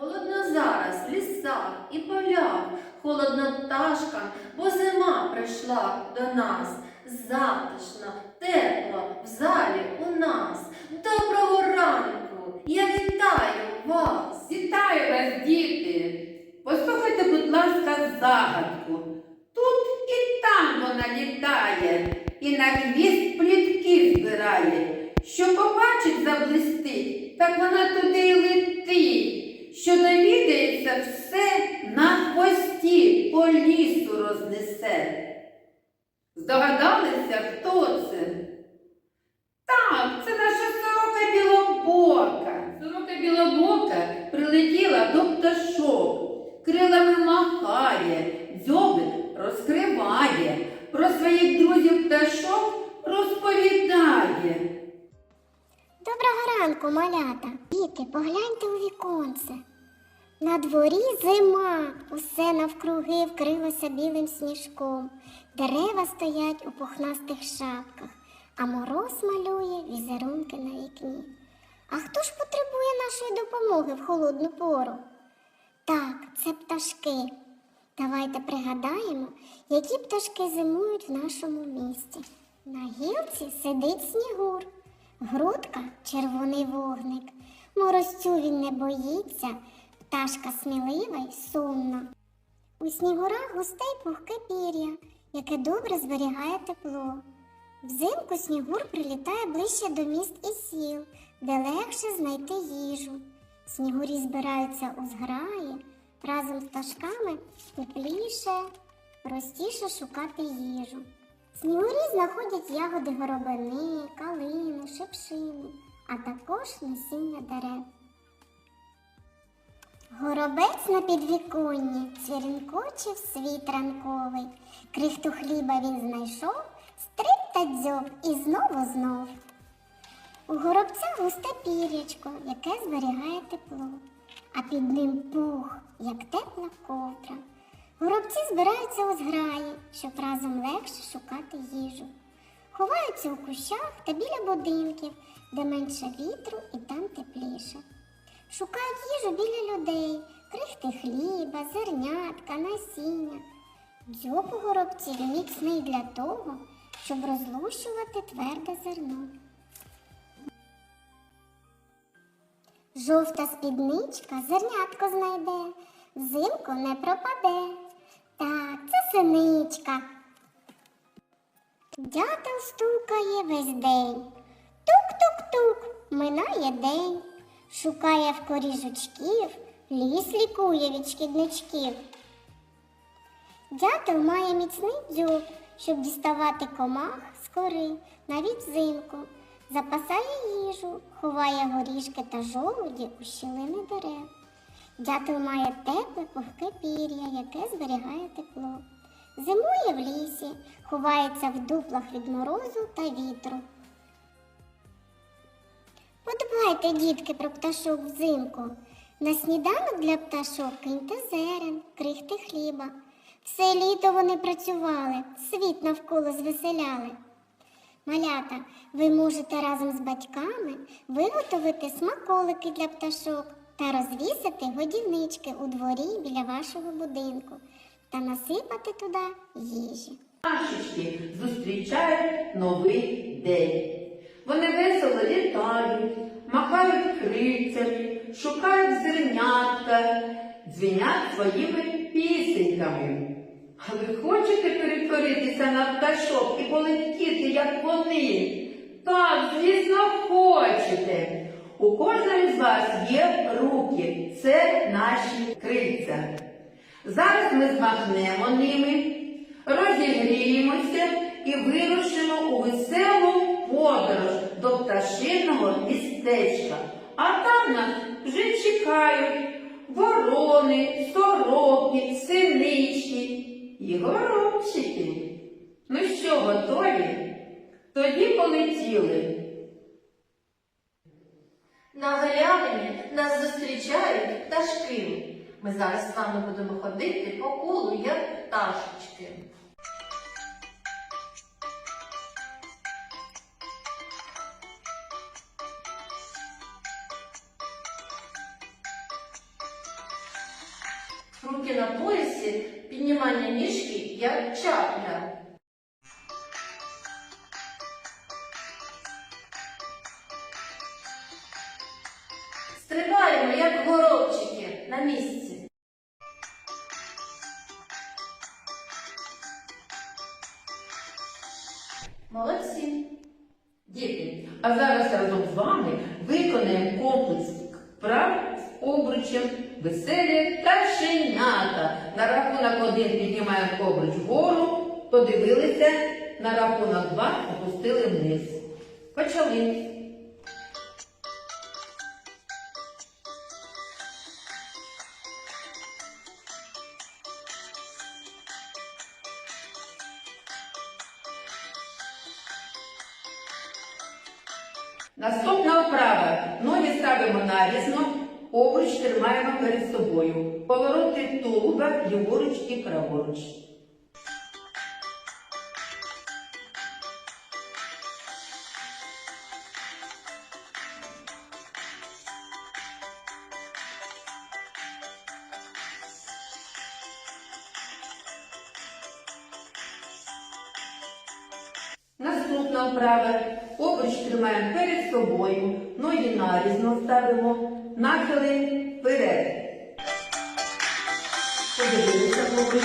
Холодно зараз в лісах і полях, холодно пташкам, бо зима прийшла до нас. Затишно, тепло в залі у нас. Доброго ранку! Я вітаю вас! Вітаю вас, діти! Послухайте, будь ласка, загадку. Тут і там вона літає, і на хвіст плітки збирає. Що побачить, заблистить, так вона туди довідається все на хвості по лісу рознесе. Здогадалися, хто це? Так, це наша сорока білобока. Сорока білобока прилетіла до пташок, крилами махає, дзьобик розкриває, про своїх друзів пташок розповідає. Доброго ранку, малята. Діти, погляньте у віконце. На дворі зима, усе навкруги вкрилося білим сніжком. Дерева стоять у пухнастих шапках, а мороз малює візерунки на вікні. А хто ж потребує нашої допомоги в холодну пору? Так, це пташки. Давайте пригадаємо, які пташки зимують в нашому місті. На гілці сидить снігур, грудка червоний вогник. Морозцю він не боїться, пташка смілива й сумна. У снігурах густе й пухке пір'я, яке добре зберігає тепло. Взимку снігур прилітає ближче до міст і сіл, де легше знайти їжу. Снігурі збираються у зграї, разом з пташками тепліше, простіше шукати їжу. Снігурі знаходять ягоди горобини, калини, шипшини, а також насіння дерев. Горобець на підвіконні цвірінкочив світ ранковий. Крихту хліба він знайшов, стриб та дзьоб і знову знов. У горобця густе пірячко, яке зберігає тепло, а під ним пух, як тепла ковдра. Горобці збираються у зграї, щоб разом легше шукати їжу. Ховаються у кущах та біля будинків, де менше вітру і там тепліше. Шукають їжу біля людей, крихти хліба, зернятка, насіння. Дзьоб у горобців міцний для того, щоб розлущувати тверде зерно. Жовта спідничка зернятко знайде, взимку не пропаде. Так, це синичка. Дятел стукає весь день. Тук-тук-тук, минає день. Шукає в корі жучків, ліс лікує від шкідничків. Дятел має міцний дзьоб, щоб діставати комах з кори, навіть взимку. Запасає їжу, ховає горішки та жолуді у щілини дерев. Дятел має тепле пухке пір'я, яке зберігає тепло. Зимує в лісі, ховається в дуплах від морозу та вітру. Подбайте, дітки, про пташок взимку. На сніданок для пташок киньте зерен, крихти хліба. Все літо вони працювали, світ навколо звеселяли. Малята, ви можете разом з батьками виготовити смаколики для пташок та розвісити годівнички у дворі біля вашого будинку та насипати туди їжі. Пташечки зустрічають новий день. Вони весело літають, махають крильцями, шукають зернятка, дзвінять своїми пісеньками. А ви хочете перетворитися на пташок і полетіти, як вони? Так, звісно, хочете. У кожного з вас є руки, це наші крильця. Зараз ми змахнемо ними, розігріємося і вирушимо у веселу подорож до пташиного містечка. А там нас вже чекають ворони, сороки, синички і горобчики. Ну що, готові? Тоді полетіли. На галявині нас зустрічають пташки. Ми зараз з вами будемо ходити по колу, як пташечки. Піднімання ніжки, як чапля. Стрибаємо, як горобчики, на місці. Обручем веселі пташенята. На рахунок один піднімаємо обруч вгору, подивилися, на рахунок два опустили вниз. Почали. Наступна вправа. Ноги ставимо нарізно, обруч тримаємо перед собою. Повороти тулуба ліворуч і праворуч. Наступна вправа. Обруч тримаємо перед собою, ноги нарізно ставимо, нахили вперед. Подивилися обруч.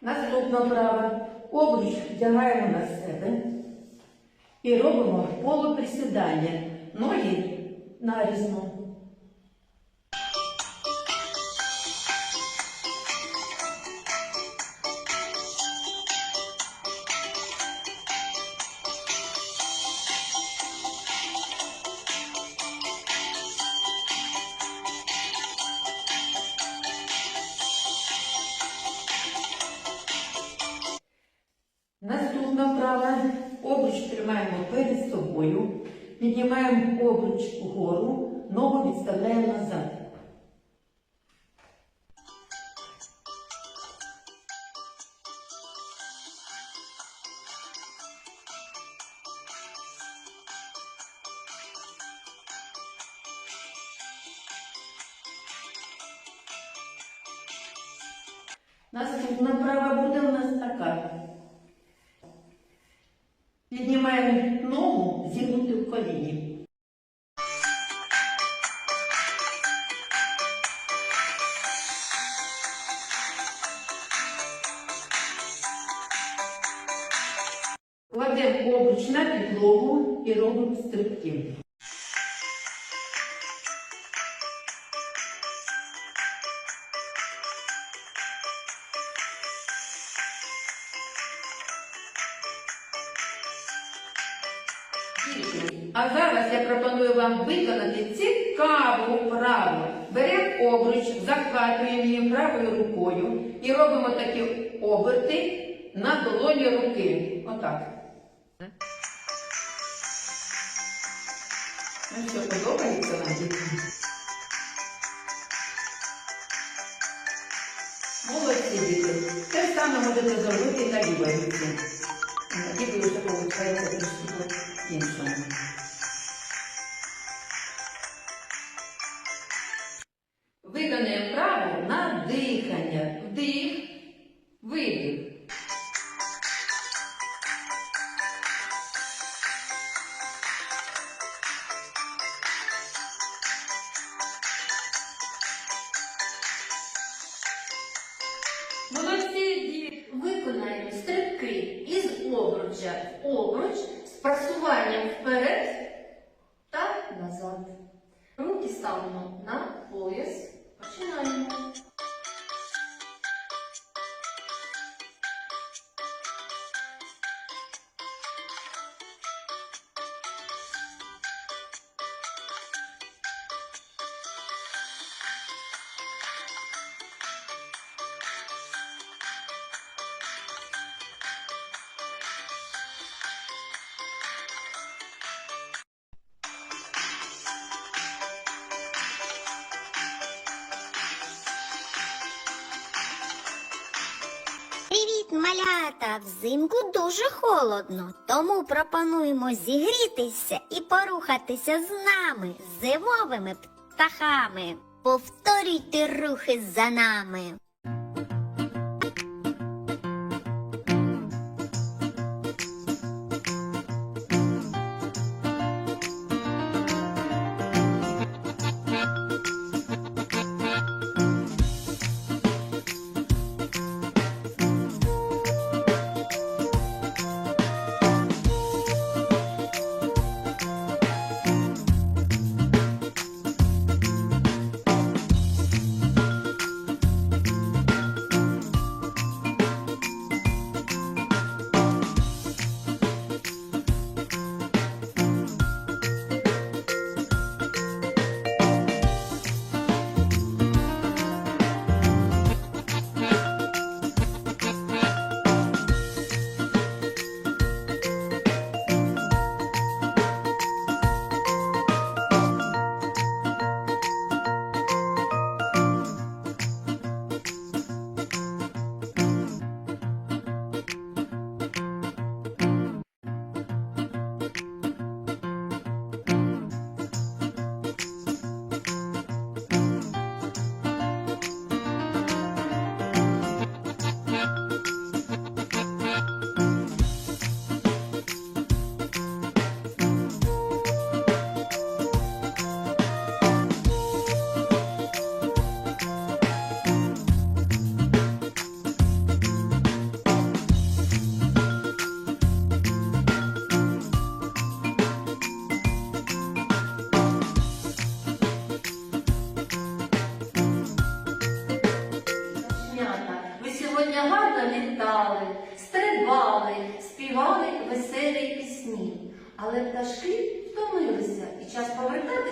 Наступна вправа. Обруч вдягаємо на себе і робимо полуприсідання. Ноги нарізно. Піднімаємо обруч вгору, ногу відставляємо назад. Наступна вправа буде у нас така. Піднімаємо ногу, зігнути в коліні. Кладемо обруч на підлогу і робимо стрибки. Пропоную вам виконати цікаву вправу. Беремо обруч, захватуємо її правою рукою і робимо такі оберти на долоні руки. Отак. Ну що, подобається вам, діти? Молодці діти. Те ж саме можете зробити на лівій руці. Діти вже получається трішки іншому. Молодці, діти! Виконаємо стрибки із обруча в обруч з просуванням вперед та назад. Руки ставимо на пояс. Починаємо. Малята, взимку дуже холодно, тому пропонуємо зігрітися і порухатися з нами, зимовими птахами. Повторюйте рухи за нами.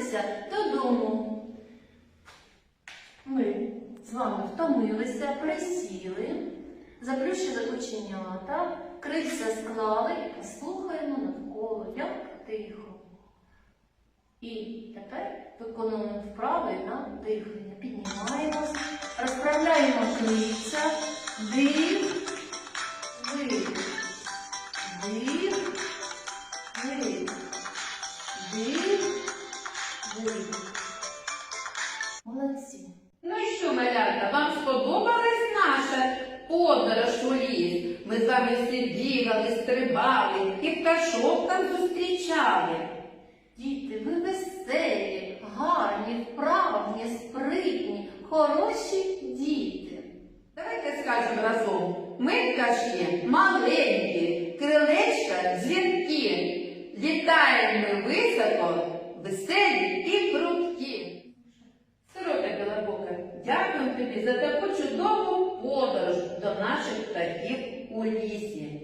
Повертатися додому. Ми з вами втомилися, присіли, заплющили оченята, крильця склали і послухаємо навколо, як тихо. І тепер виконуємо вправи на дихання. Піднімаємось, розправляємо крильця, дих, видих, Молодці. Ну що, малята, вам сподобалась наша подорож у ліс? Ми з вами бігали, стрибали і пташок там зустрічали. Діти, ви веселі, гарні, вправні, спритні, хороші діти. Давайте скажемо разом. Ми пташки маленькі, крилечка дзвінки. Літаємо ми веселі і прудкі. Сирота Білобока, дякую тобі за таку чудову подорож до наших птахів у лісі.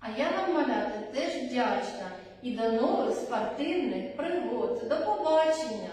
А я вам, малята, теж вдячна і до нових спортивних пригод. До побачення!